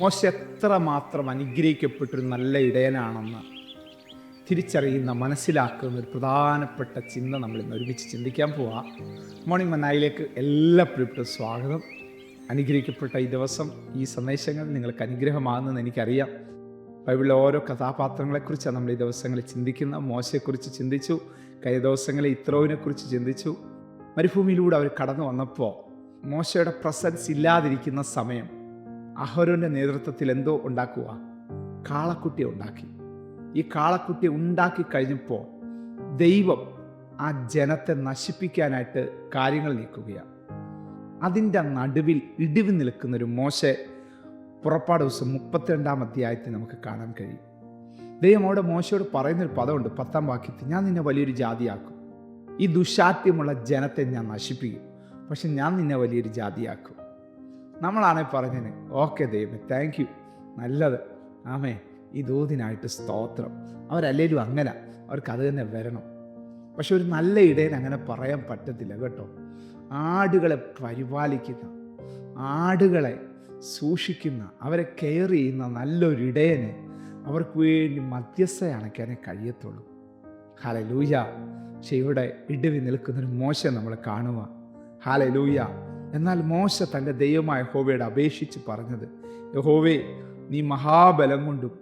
മോശ എത്ര മാത്രം അനുഗ്രഹിക്കപ്പെട്ടൊരു നല്ല ഇടയനാണെന്ന് തിരിച്ചറിയുന്ന മനസ്സിലാക്കുന്ന ഒരു പ്രധാനപ്പെട്ട ചിന്ത നമ്മൾ ഇന്ന് ഒരുമിച്ച് ചിന്തിക്കാൻ പോവാം. മോർണിംഗ് മന്നായിലേക്ക് എല്ലാ പ്രിയപ്പെട്ട സ്വാഗതം. അനുഗ്രഹിക്കപ്പെട്ട ഈ ദിവസം ഈ സന്ദേശങ്ങൾ നിങ്ങൾക്ക് അനുഗ്രഹമാകുന്നെന്ന് എനിക്കറിയാം. ബൈബിളിലെ ഓരോ കഥാപാത്രങ്ങളെക്കുറിച്ചാണ് നമ്മൾ ഈ ദിവസങ്ങളിൽ ചിന്തിക്കുന്ന മോശയെക്കുറിച്ച് ചിന്തിച്ചു കഴിഞ്ഞ ദിവസങ്ങളിൽ ഇത്രോവിനെക്കുറിച്ച് ചിന്തിച്ചു മരുഭൂമിയിലൂടെ അവർ കടന്നു വന്നപ്പോൾ മോശയുടെ പ്രസൻസ് ഇല്ലാതിരിക്കുന്ന സമയം അഹരോന്റെ നേതൃത്വത്തിൽ എന്തോ ഉണ്ടാക്കുക കാളക്കുട്ടിയെ ഉണ്ടാക്കി. ഈ കാളക്കുട്ടി ഉണ്ടാക്കി കഴിഞ്ഞപ്പോൾ ദൈവം ആ ജനത്തെ നശിപ്പിക്കാനായിട്ട് കാര്യങ്ങൾ നീക്കുകയാണ്. അതിന്റെ നടുവിൽ ഇടിവ് നിൽക്കുന്നൊരു മോശ പുറപ്പാട് ദിവസം മുപ്പത്തിരണ്ടാം അധ്യായത്തിൽ നമുക്ക് കാണാൻ കഴിയും. ദൈവം അവിടെ മോശയോട് പറയുന്നൊരു പദമുണ്ട് പത്താം വാക്യത്തിൽ ഞാൻ നിന്നെ വലിയൊരു ജാതിയാക്കും. ഈ ദുശാഠ്യമുള്ള ജനത്തെ ഞാൻ നശിപ്പിക്കും. പക്ഷെ ഞാൻ നിന്നെ വലിയൊരു ജാതിയാക്കും. നമ്മളാണെങ്കിൽ പറഞ്ഞതിന് ഓക്കെ ദൈവം താങ്ക് യു നല്ലത്. ആമേ ഈ ദൂതിനായിട്ട് സ്തോത്രം. അവരല്ലേലും അങ്ങനെ. അവർക്ക് അത് തന്നെ വരണം. പക്ഷെ ഒരു നല്ല ഇടയൻ അങ്ങനെ പറയാൻ പറ്റത്തില്ല കേട്ടോ. ആടുകളെ പരിപാലിക്കുന്ന ആടുകളെ സൂക്ഷിക്കുന്ന അവരെ കെയർ ചെയ്യുന്ന നല്ലൊരു ഇടയന് അവർക്ക് വേണ്ടി മധ്യസ്ഥ അണയ്ക്കാനേ കഴിയത്തുള്ളൂ. ഹാല ലൂയ പക്ഷെ ഇവിടെ ഇടിവി നിൽക്കുന്നൊരു മോശം നമ്മൾ കാണുക ഹാല ലൂയ എന്നാൽ മോശ തന്റെ ദൈവമായ ഹോവയോട് അപേക്ഷിച്ച് പറഞ്ഞത് യഹോവേ നീ മഹാബലം കൊണ്ടും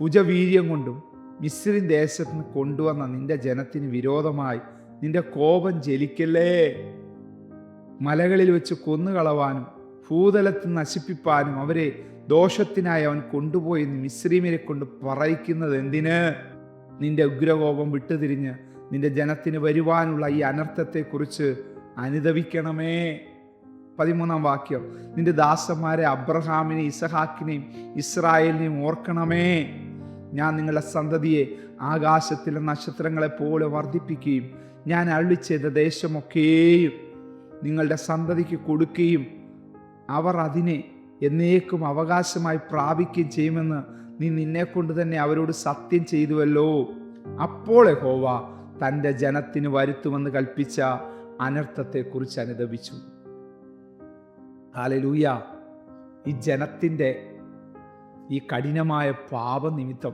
ഭുജവീര്യം കൊണ്ടും മിസ്രി ദേശത്ത് നിന്ന് കൊണ്ടുവന്ന നിന്റെ ജനത്തിന് വിരോധമായി നിന്റെ കോപം ജലിക്കല്ലേ മലകളിൽ വെച്ച് കൊന്നുകളവാനും ഭൂതലത്ത് നശിപ്പിപ്പാനും അവരെ ദോഷത്തിനായി അവൻ കൊണ്ടുപോയി മിശ്രീമിനെ കൊണ്ട് പറയിക്കുന്നത് എന്തിന്? നിന്റെ ഉഗ്രകോപം വിട്ടുതിരിഞ്ഞ് നിന്റെ ജനത്തിന് വരുവാനുള്ള ഈ അനർത്ഥത്തെക്കുറിച്ച് അനുദവിക്കണമേ. പതിമൂന്നാം വാക്യം. നിന്റെ ദാസന്മാരെ അബ്രഹാമിനെയും ഇസഹാക്കിനെയും ഇസ്രായേലിനെയും ഓർക്കണമേ. ഞാൻ നിങ്ങളുടെ സന്തതിയെ ആകാശത്തിലെ നക്ഷത്രങ്ങളെ പോലെ വർദ്ധിപ്പിക്കുകയും ഞാൻ അള്ളി ചെയ്ത ദേശമൊക്കെയും നിങ്ങളുടെ സന്തതിക്ക് കൊടുക്കുകയും അവർ അതിനെ എന്നേക്കും അവകാശമായി പ്രാപിക്കുകയും ചെയ്യുമെന്ന് നീ നിന്നെ കൊണ്ട് തന്നെ അവരോട് സത്യം ചെയ്തുവല്ലോ. അപ്പോൾ ഹോവ തന്റെ ജനത്തിന് വരുത്തുമെന്ന് കൽപ്പിച്ച അനർത്ഥത്തെക്കുറിച്ച് അനുദപിച്ചു. ഹാലലൂയ. ഈ ജനത്തിന്റെ ഈ കഠിനമായ പാപനിമിത്തം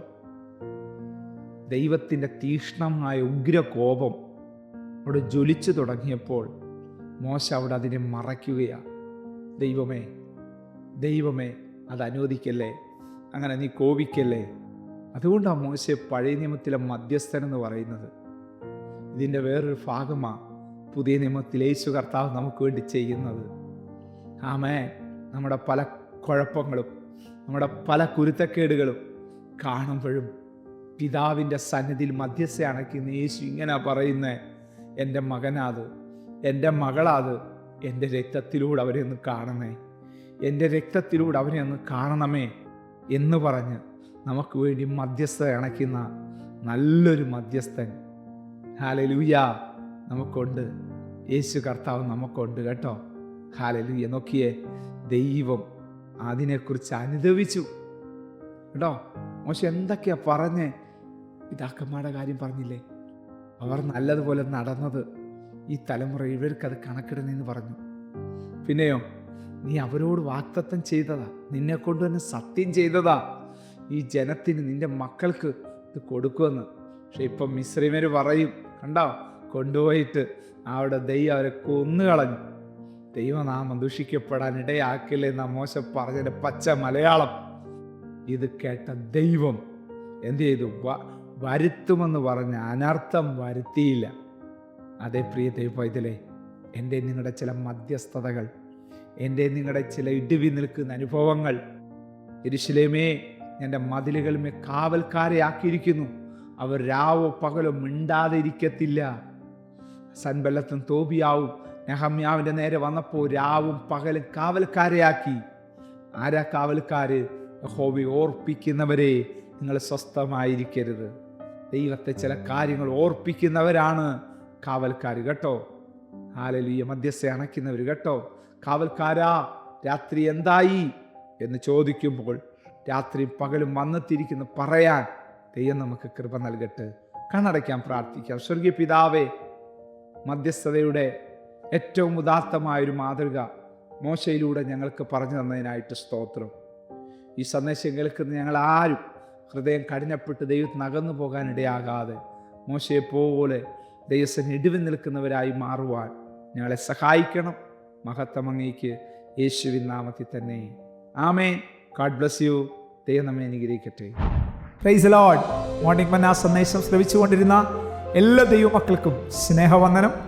ദൈവത്തിന്റെ തീക്ഷ്ണമായ ഉഗ്രകോപം അവിടെ ജ്വലിച്ചു തുടങ്ങിയപ്പോൾ മോശ അവിടെ അതിനെ മറയ്ക്കുകയാണ് ദൈവമേ ദൈവമേ അത് അനുവദിക്കല്ലേ? അങ്ങനെ നീ കോപിക്കല്ലേ? അതുകൊണ്ടാണ് മോശ പഴയ നിയമത്തിലെ മധ്യസ്ഥൻ എന്ന് പറയുന്നത്. ഇതിന്റെ വേറൊരു ഭാഗമാണ് പുതിയ നിയമത്തിൽ യേശു കർത്താവ് നമുക്ക് വേണ്ടി ചെയ്യുന്നത്. ആമേ നമ്മുടെ പല കുഴപ്പങ്ങളും നമ്മുടെ പല കുരുത്തക്കേടുകളും കാണുമ്പോഴും പിതാവിന്റെ സന്നിധിയിൽ മധ്യസ്ഥ അണയ്ക്കുന്ന യേശു ഇങ്ങനെ പറയുന്നത് എന്റെ മകനാത് എന്റെ മകളാത് എന്റെ രക്തത്തിലൂടെ അവരെ ഒന്ന് കാണണേ എന്റെ രക്തത്തിലൂടെ അവരെ ഒന്ന് കാണണമേ എന്ന് പറഞ്ഞ് നമുക്ക് വേണ്ടി മധ്യസ്ഥ അണയ്ക്കുന്ന നല്ലൊരു മധ്യസ്ഥൻ. ഹാലലൂയ. നമുക്കുണ്ട്. യേശു കർത്താവ് നമുക്കുണ്ട്. കേട്ടോ? ഹാലലൂയ നോക്കിയേ ദൈവം അതിനെക്കുറിച്ച് അനുദവിച്ചു. കേട്ടോ? മോശം എന്തൊക്കെയാ പറഞ്ഞ്? പിതാക്കന്മാരുടെ കാര്യം പറഞ്ഞില്ലേ? അവർ നല്ലതുപോലെ നടന്നത് ഈ തലമുറ ഇവർക്കത് കണക്കിടുന്നെന്ന് പറഞ്ഞു. പിന്നെയോ നീ അവരോട് വാക്തത്വം ചെയ്തതാ. നിന്നെ കൊണ്ട് തന്നെ സത്യം ചെയ്തതാ. ഈ ജനത്തിന് നിന്റെ മക്കൾക്ക് ഇത് കൊടുക്കുമെന്ന്. പക്ഷെ ഇപ്പം മിശ്രീമര് പറയും കണ്ടോ? കൊണ്ടുപോയിട്ട് അവിടെ ദൈവം അവരെ കൊന്നുകളഞ്ഞു. ദൈവനാമം ദൂഷിക്കപ്പെടാൻ ഇടയാക്കില്ലേ എന്ന മോശം പറഞ്ഞതിന്റെ പച്ച മലയാളം. ഇത് കേട്ട ദൈവം എന്ത് ചെയ്തു? വരുത്തുമെന്ന് പറഞ്ഞ അനർത്ഥം വരുത്തിയില്ല. അതേ പ്രിയ ദൈവത്തിലെ എന്റെ നിങ്ങളുടെ ചില മധ്യസ്ഥതകൾ എന്റെ നിങ്ങളുടെ ചില ഇടിവി നിൽക്കുന്ന അനുഭവങ്ങൾ. ഇരുശിലേമേ എന്റെ മതിലുകളുമേ കാവൽക്കാരെ ആക്കിയിരിക്കുന്നു അവർ രാവോ പകലോ മിണ്ടാതെ ഇരിക്കത്തില്ല സൻബല്ലത്തും തോബിയാവും നെഹമ്യാവിന്റെ നേരെ വന്നപ്പോൾ രാവും പകലും കാവൽക്കാരെയാക്കി. ആരാ കാവൽക്കാര്? ഹോബി ഓർപ്പിക്കുന്നവരെ നിങ്ങൾ സ്വസ്ഥമായിരിക്കരുത്. ദൈവത്തെ ചില കാര്യങ്ങൾ ഓർപ്പിക്കുന്നവരാണ് കാവൽക്കാർ കേട്ടോ. ആലലിയ മധ്യസ്ഥ അണയ്ക്കുന്നവർ കേട്ടോ. കാവൽക്കാരാ രാത്രി എന്തായി എന്ന് ചോദിക്കുമ്പോൾ രാത്രി പകലും വന്നെത്തിയിരിക്കുന്നു പറയാൻ. ദൈവം നമുക്ക് കൃപ നൽകട്ടെ. കണ്ണടയ്ക്കാൻ പ്രാർത്ഥിക്കാം. സ്വർഗീയ പിതാവേ മധ്യസ്ഥതയുടെ ഏറ്റവും ഉദാത്തമായൊരു മാതൃക മോശയിലൂടെ ഞങ്ങൾക്ക് പറഞ്ഞു തന്നതിനായിട്ട് സ്തോത്രം. ഈ സന്ദേശം കേൾക്കുന്ന ഞങ്ങൾ ആരും ഹൃദയം കഠിനപ്പെട്ട് ദൈവത്തിന് അകന്നു പോകാനിടയാകാതെ മോശയെ പോലെ ദൈവത്തിന് ഇടിവ് നിൽക്കുന്നവരായി മാറുവാൻ ഞങ്ങളെ സഹായിക്കണം. മഹത്തമങ്ങയ്ക്ക് യേശുവിൻ നാമത്തിൽ തന്നെ. ആമേ ഗാഡ് ബ്ലസ് യു ദൈവം നമ്മെ അനുഗ്രഹിക്കട്ടെ. പ്രൈസ് ലോഡ് മോർണിംഗ് മന്ന സന്ദേശം ശ്രവിച്ചുകൊണ്ടിരുന്ന എല്ലാ ദൈവമക്കൾക്കും സ്നേഹവന്ദനം.